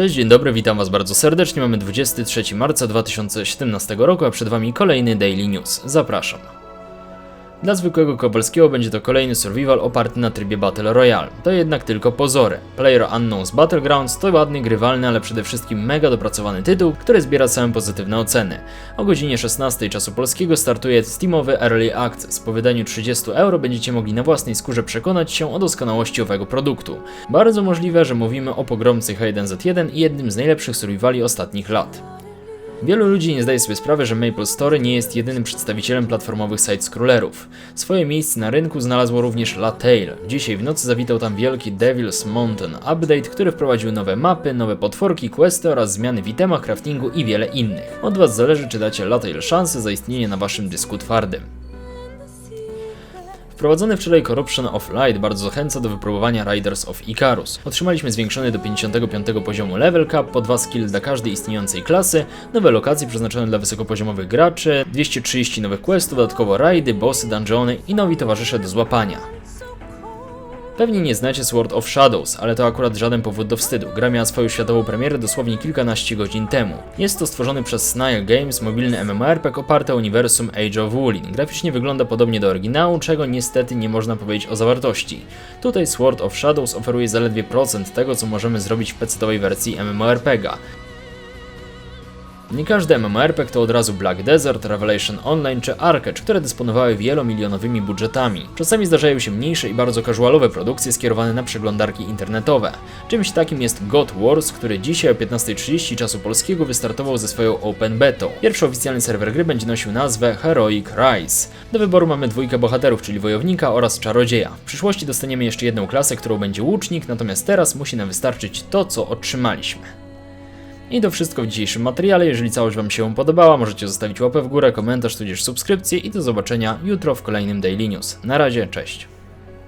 Cześć, dzień dobry, witam Was bardzo serdecznie. Mamy 23 marca 2017 roku, a przed Wami kolejny Daily News. Zapraszam. Dla zwykłego Kowalskiego będzie to kolejny survival oparty na trybie Battle Royale. To jednak tylko pozory. Player Unknowns Battlegrounds to ładny, grywalny, ale przede wszystkim mega dopracowany tytuł, który zbiera same pozytywne oceny. O godzinie 16 czasu polskiego startuje Steamowy Early Access. Po wydaniu 30 euro będziecie mogli na własnej skórze przekonać się o doskonałości owego produktu. Bardzo możliwe, że mówimy o pogromcy H1Z1 i jednym z najlepszych survivali ostatnich lat. Wielu ludzi nie zdaje sobie sprawy, że Maple Story nie jest jedynym przedstawicielem platformowych side-scrollerów. Swoje miejsce na rynku znalazło również Latail. Dzisiaj w nocy zawitał tam wielki Devil's Mountain Update, który wprowadził nowe mapy, nowe potworki, questy oraz zmiany w itemach, craftingu i wiele innych. Od Was zależy, czy dacie Latail szansę za istnienie na Waszym dysku twardym. Wprowadzony wczoraj Corruption of Light bardzo zachęca do wypróbowania Riders of Icarus. Otrzymaliśmy zwiększony do 55 poziomu level cap, po 2 skill dla każdej istniejącej klasy, nowe lokacje przeznaczone dla wysokopoziomowych graczy, 230 nowych questów, dodatkowo rajdy, bossy, dungeony i nowi towarzysze do złapania. Pewnie nie znacie Sword of Shadows, ale to akurat żaden powód do wstydu. Gra miała swoją światową premierę dosłownie kilkanaście godzin temu. Jest to stworzony przez Snile Games mobilny MMORPG oparte o uniwersum Age of Wulin. Graficznie wygląda podobnie do oryginału, czego niestety nie można powiedzieć o zawartości. Tutaj Sword of Shadows oferuje zaledwie procent tego, co możemy zrobić w PC-owej wersji MMORPG'a. Nie każdy MMORPG to od razu Black Desert, Revelation Online czy Arcade, które dysponowały wielomilionowymi budżetami. Czasami zdarzają się mniejsze i bardzo casualowe produkcje skierowane na przeglądarki internetowe. Czymś takim jest God Wars, który dzisiaj o 15.30 czasu polskiego wystartował ze swoją open betą. Pierwszy oficjalny serwer gry będzie nosił nazwę Heroic Rise. Do wyboru mamy dwójkę bohaterów, czyli wojownika oraz czarodzieja. W przyszłości dostaniemy jeszcze jedną klasę, którą będzie łucznik, natomiast teraz musi nam wystarczyć to, co otrzymaliśmy. I to wszystko w dzisiejszym materiale. Jeżeli całość Wam się podobała, możecie zostawić łapę w górę, komentarz, tudzież subskrypcję i do zobaczenia jutro w kolejnym Daily News. Na razie, cześć.